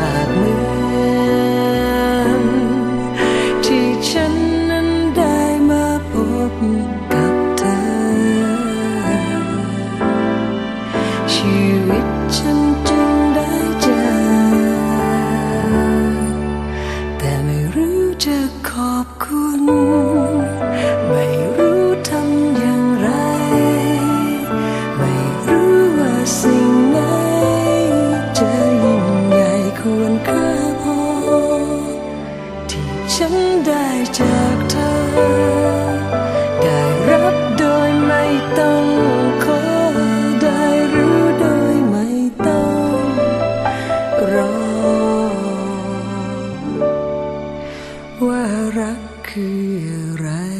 ากเหมือนที่ฉันนั้นได้มาพบกับเธอ ชีวิตฉันจึงได้เจอแต่ไม่รู้จะขอบคุณ ออะไร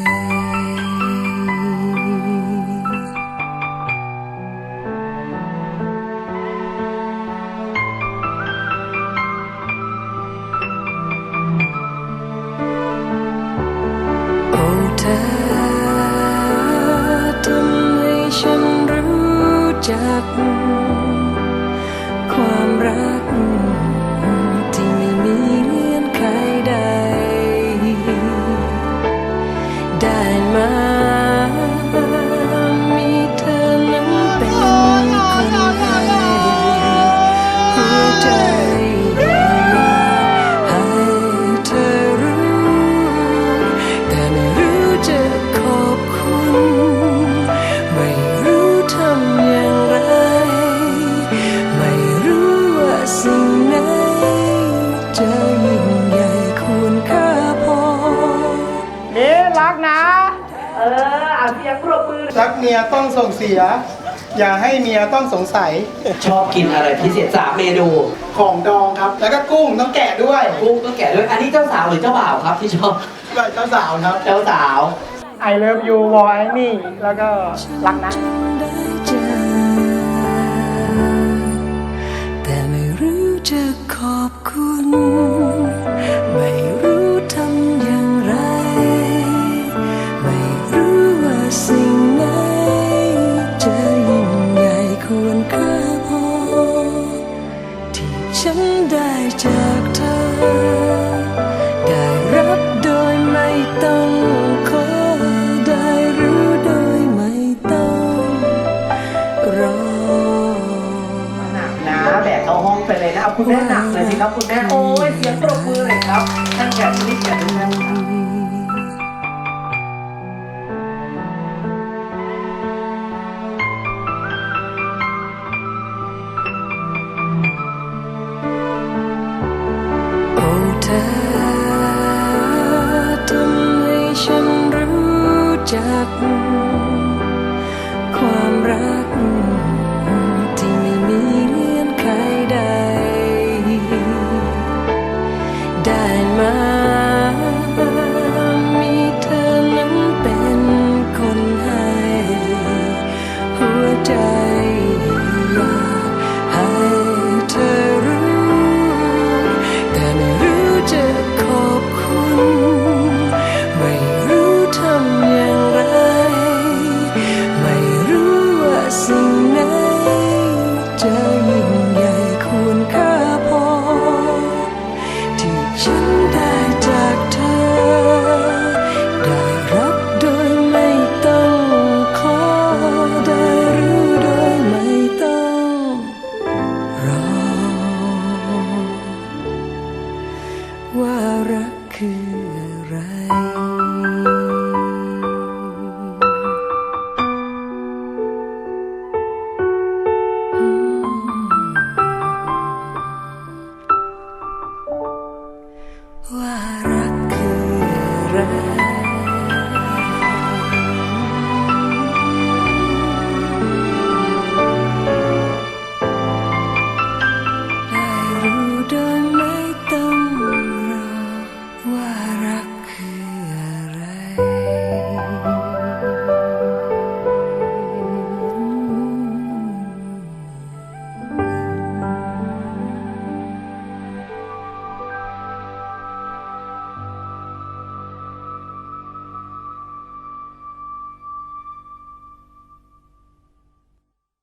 จะยิ่งใหญ่ควรค่าพอเอ๊ะรักนะ เออเอาเสียงปรบมือรักเมียต้องส่งเสีย อย่าให้เมียต้องสงสัยชอบกินอะไรพิเศษสามเมนูของดองครับ แล้วก็กุ้งต้องแกะด้วยกุ้งก็แกะด้วย อันนี้เจ้าสาวหรือเจ้าบ่าวครับที่ชอบแบบเจ้าสาวครับ เจ้าสาว I love you วอไอนี่แล้วก็รักนะได้เจ อบคุณไม่ คุณแม่หนักเลยสิครับคุณแม่โอ้ยเสียงปรบมือเลยครับท่านแกะชนิดแกะด้วยนะครับโอ้เธอทำให้ฉันรู้จักความ ว่ารักคือ